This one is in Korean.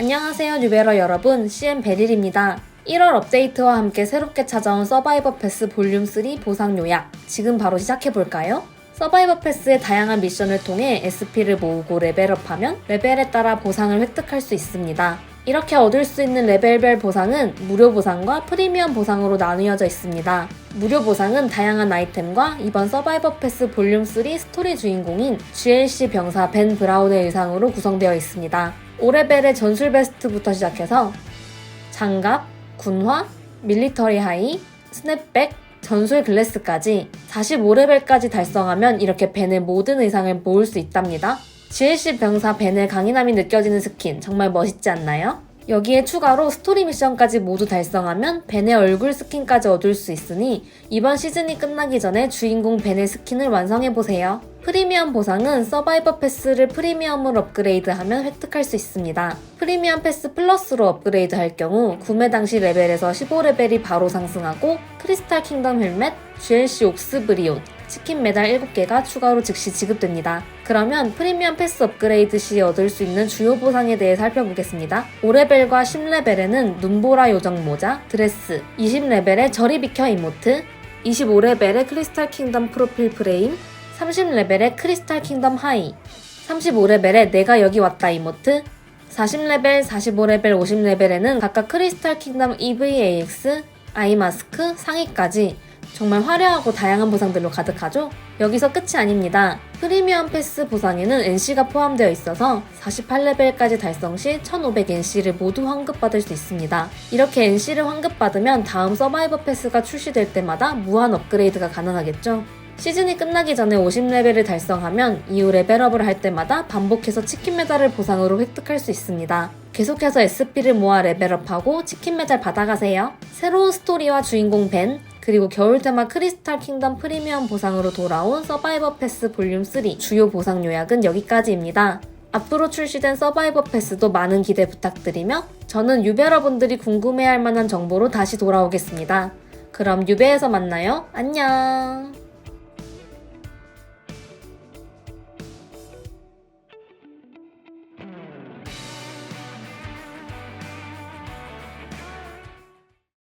안녕하세요 뉴베러 여러분 CM 베릴입니다. 1월 업데이트와 함께 새롭게 찾아온 서바이버 패스 볼륨 3 보상 요약 지금 바로 시작해볼까요? 서바이버 패스의 다양한 미션을 통해 SP를 모으고 레벨업하면 레벨에 따라 보상을 획득할 수 있습니다. 이렇게 얻을 수 있는 레벨별 보상은 무료 보상과 프리미엄 보상으로 나누어져 있습니다. 무료 보상은 다양한 아이템과 이번 서바이버 패스 볼륨 3 스토리 주인공인 GLC 병사 벤 브라운의 의상으로 구성되어 있습니다. 5레벨의 전술 베스트부터 시작해서 장갑, 군화, 밀리터리 하이, 스냅백, 전술 글래스까지 45레벨까지 달성하면 이렇게 벤의 모든 의상을 모을 수 있답니다. GLC 병사 벤의 강인함이 느껴지는 스킨 정말 멋있지 않나요? 여기에 추가로 스토리 미션까지 모두 달성하면 벤의 얼굴 스킨까지 얻을 수 있으니 이번 시즌이 끝나기 전에 주인공 벤의 스킨을 완성해보세요. 프리미엄 보상은 서바이버 패스를 프리미엄으로 업그레이드하면 획득할 수 있습니다. 프리미엄 패스 플러스로 업그레이드 할 경우 구매 당시 레벨에서 15레벨이 바로 상승하고 크리스탈 킹덤 헬멧, GLC 옥스 브리온, 치킨 메달 7개가 추가로 즉시 지급됩니다. 그러면 프리미엄 패스 업그레이드 시 얻을 수 있는 주요 보상에 대해 살펴보겠습니다. 5레벨과 10레벨에는 눈보라 요정 모자, 드레스, 20레벨에 저리 비켜 이모트, 25레벨의 크리스탈 킹덤 프로필 프레임, 30레벨의 크리스탈 킹덤 하이, 35레벨의 내가 여기 왔다 이모트, 40레벨, 45레벨, 50레벨에는 각각 크리스탈 킹덤 EVAX, 아이마스크, 상의까지 정말 화려하고 다양한 보상들로 가득하죠? 여기서 끝이 아닙니다. 프리미엄 패스 보상에는 NC가 포함되어 있어서 48레벨까지 달성 시 1500NC를 모두 환급받을 수 있습니다. 이렇게 NC를 환급받으면 다음 서바이버 패스가 출시될 때마다 무한 업그레이드가 가능하겠죠? 시즌이 끝나기 전에 50레벨을 달성하면 이후 레벨업을 할 때마다 반복해서 치킨 메달을 보상으로 획득할 수 있습니다. 계속해서 SP를 모아 레벨업하고 치킨 메달 받아가세요. 새로운 스토리와 주인공 벤, 그리고 겨울 테마 크리스탈 킹덤 프리미엄 보상으로 돌아온 서바이버 패스 볼륨 3 주요 보상 요약은 여기까지입니다. 앞으로 출시된 서바이버 패스도 많은 기대 부탁드리며 저는 유베러분들이 궁금해할 만한 정보로 다시 돌아오겠습니다. 그럼 유베에서 만나요. 안녕!